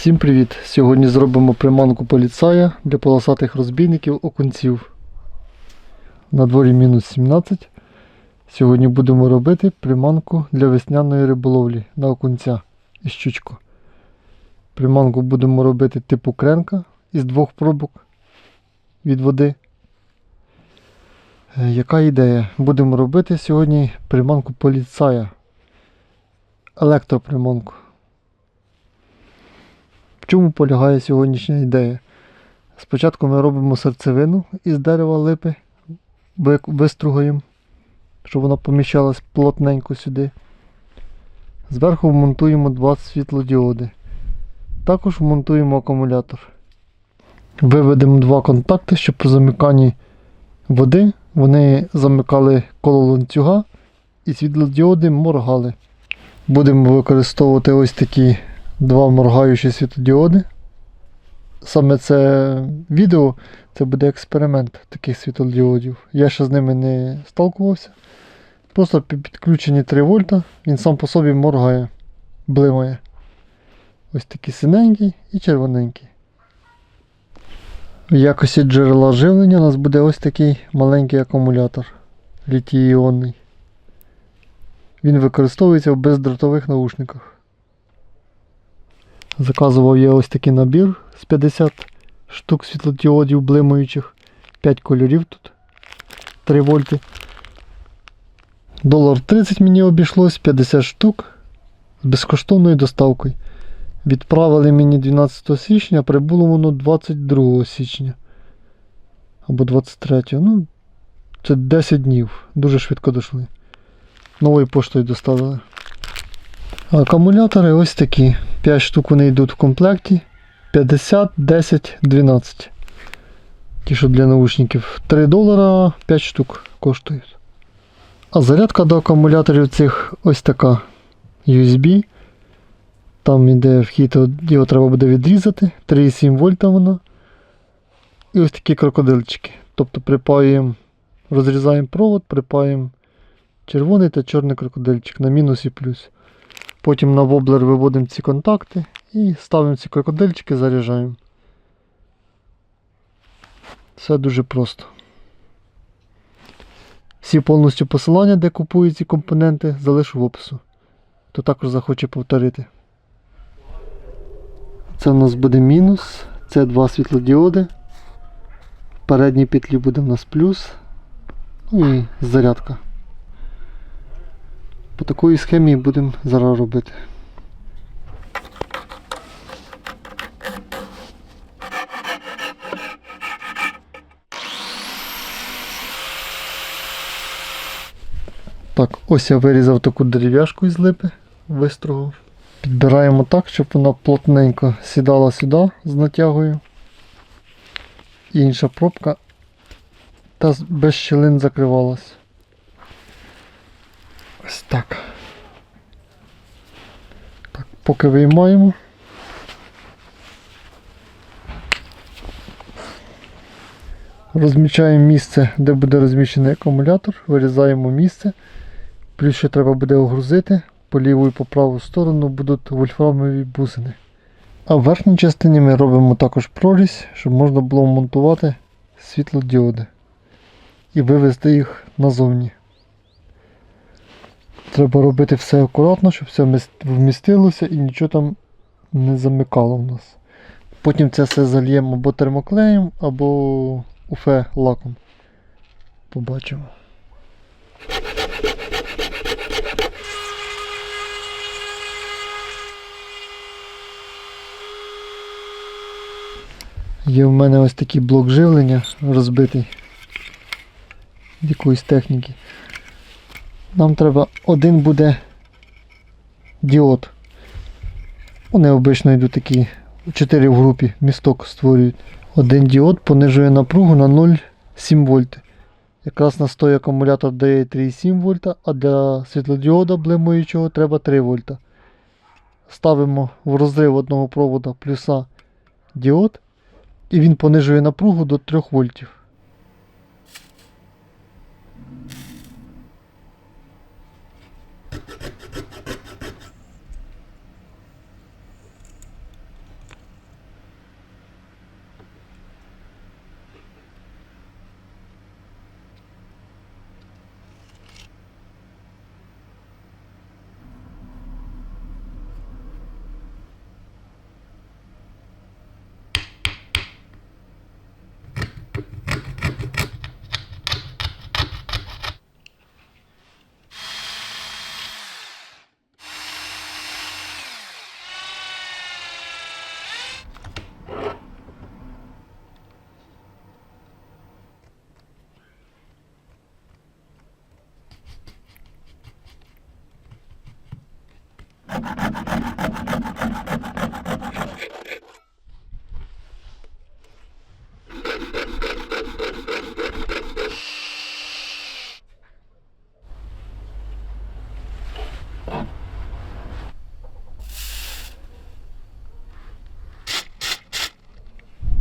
Всім привіт! Сьогодні зробимо приманку поліцая для полосатих розбійників окунців. На дворі мінус 17. Сьогодні будемо робити приманку для весняної риболовлі на окунця і щучку. Приманку будемо робити типу кренка із двох пробок від води. Е, Яка ідея? Будемо робити сьогодні приманку поліцая. Електроприманку. Чому полягає сьогоднішня ідея? Спочатку ми робимо серцевину із дерева липи, ви- вистругаємо, щоб вона поміщалась плотненько сюди. Зверху вмонтуємо два світлодіоди. Також вмонтуємо акумулятор. Виведемо два контакти, щоб при замиканні води вони замикали коло ланцюга і світлодіоди моргали. Будемо використовувати ось такі два моргаючі світлодіоди. Саме це відео це буде експеримент таких світлодіодів. Я ще з ними не сталкувався. Просто підключені 3 вольта, він сам по собі моргає, блимає. Ось такий синенький і червоненький. В якості джерела живлення у нас буде ось такий маленький акумулятор літій-іонний. Він використовується в бездротових наушниках. Заказував я ось такий набір з 50 штук світлодіодів блимаючих. 5 кольорів тут. 3 вольти. Долар 30 мені обійшлось, 50 штук з безкоштовною доставкою. Відправили мені 12 січня, прибуло воно 22 січня. Або 23. Ну, це 10 днів. Дуже швидко дійшли. Новою поштою доставили. Акумулятори ось такі. 5 штук вони йдуть в комплекті. 50, 10, 12. Ті, що для наушників. 3 долара 5 штук коштують. А зарядка до акумуляторів цих ось така USB. Там йде вхід, його треба буде відрізати. 3,7 вольта вона. І ось такі крокодильчики. Тобто припаюємо, розрізаємо провод, припаємо червоний та чорний крокодильчик на мінус і плюс. Потім на воблер виводимо ці контакти і ставимо ці крокодильчики, заряджаємо. Все дуже просто. Всі повністю посилання, де купують ці компоненти, залишу в опису. Хто також захоче повторити. Це у нас буде мінус. Це два світлодіоди. В передній петлі буде у нас плюс. Ну і зарядка. По такій схемі будемо зараз робити. Так, ось я вирізав таку дерев'яшку із липи, вистругав. Підбираємо так, щоб вона плотненько сідала сюди з натягою. І інша пробка та без щілин закривалась. Ось так. Так, поки виймаємо. Розмічаємо місце, де буде розміщений акумулятор, вирізаємо місце. Плюс ще треба буде огрузити. По ліву і по праву сторону будуть вольфрамові бусини. А в верхній частині ми робимо також прорізь, щоб можна було монтувати світлодіоди і вивести їх назовні. Треба робити все акуратно, щоб все вмістилося і нічого там не замикало в нас. Потім це все зальємо або термоклеєм, або уфе лаком. Побачимо. Є в мене ось такий блок живлення розбитий якоїсь техніки. Нам треба один буде діод. Вони обично йдуть такі 4 в групі, місток створюють. Один діод понижує напругу на 0,7 вольти. Якраз на той акумулятор дає 3,7 вольта, а для світлодіода блимаючого треба 3 вольта. Ставимо в розрив одного провода плюса діод, і він понижує напругу до 3 вольтів.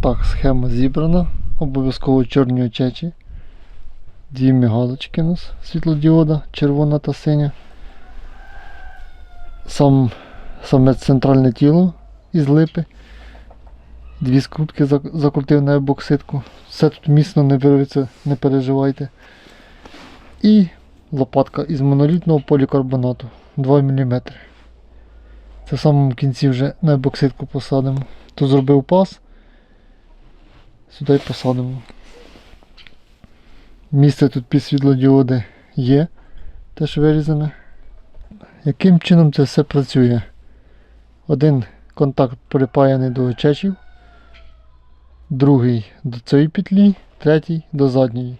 Так, схема зібрана. Обов'язково чорні очечі. Дві мігалочки у нас світлодіода, червона та синя. Сам, саме центральне тіло із липи. Дві скрутки закрутив на бокситку. Все тут міцно не вирветься, не переживайте. І лопатка із монолітного полікарбонату 2 мм. Це в самому кінці вже на бокситку посадимо. Тут зробив пас. Сюди й посадимо. Місце тут під світлодіоди є. Теж вирізане. Яким чином це все працює? Один контакт припаяний до очечів, другий до цієї петлі, третій до задньої.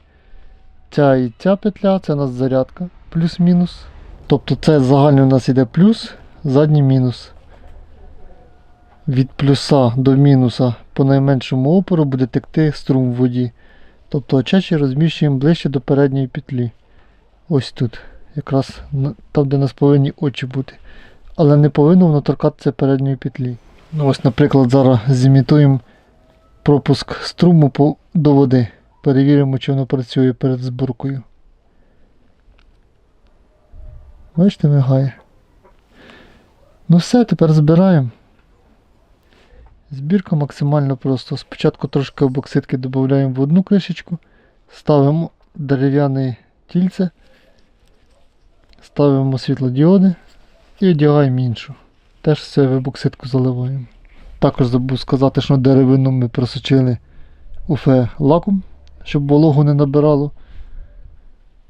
Ця і ця петля це у нас зарядка, плюс-мінус. Тобто це загальний у нас іде плюс, задній мінус. Від плюса до мінуса по найменшому опору буде текти струм в воді. Тобто очечі розміщуємо ближче до передньої петлі. Ось тут. Якраз там, де нас повинні очі бути. Але не повинно воно торкатися передньої петлі. Ну ось, наприклад, зараз зімітуємо пропуск струму до води. Перевіримо, чи воно працює перед зборкою. Бачите, мигає. Ну все, тепер збираємо. Збірка максимально просто. Спочатку трошки бокситки додаємо в одну кришечку, ставимо дерев'яне тільце, ставимо світлодіоди і одягаємо іншу. Теж все в бокситку заливаємо. Також забув сказати, що деревину ми просочили уфе лаком, щоб вологу не набирало.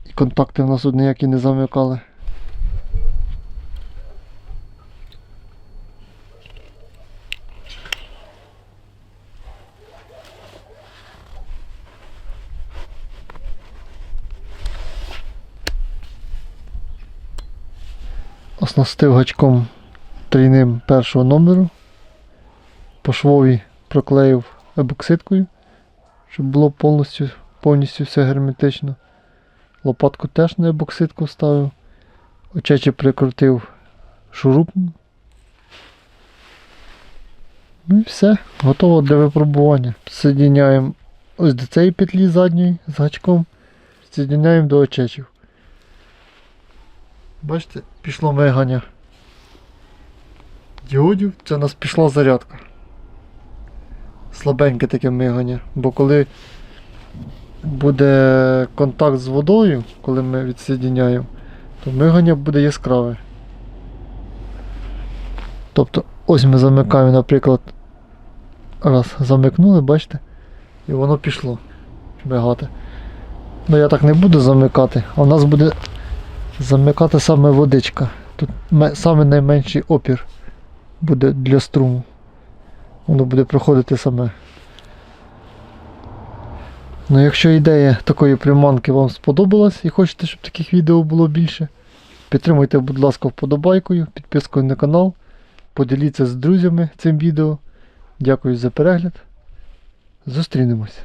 І контакти в нас ніякі не замикали. Оснастив гачком трійним першого номеру. По швові проклеїв ебокситкою, щоб було повністю, повністю все герметично. Лопатку теж на ебокситку ставив. Очечі прикрутив шурупом. Ну і все, готово для випробування. Соединяємо ось до цієї петлі задньої з гачком. Соединяємо до очечів. Бачите, пішло мигання діодів, це у нас пішла зарядка. Слабеньке таке мигання, бо коли буде контакт з водою, коли ми відсоединяємо, то мигання буде яскраве. Тобто ось ми замикаємо, наприклад, раз, замикнули, бачите, і воно пішло мигати. Ну я так не буду замикати, а у нас буде замикати саме водичка. Тут саме найменший опір буде для струму. Воно буде проходити саме. Ну, якщо ідея такої приманки вам сподобалась і хочете, щоб таких відео було більше, підтримуйте, будь ласка, вподобайкою, підпискою на канал, поділіться з друзями цим відео. Дякую за перегляд. Зустрінемось.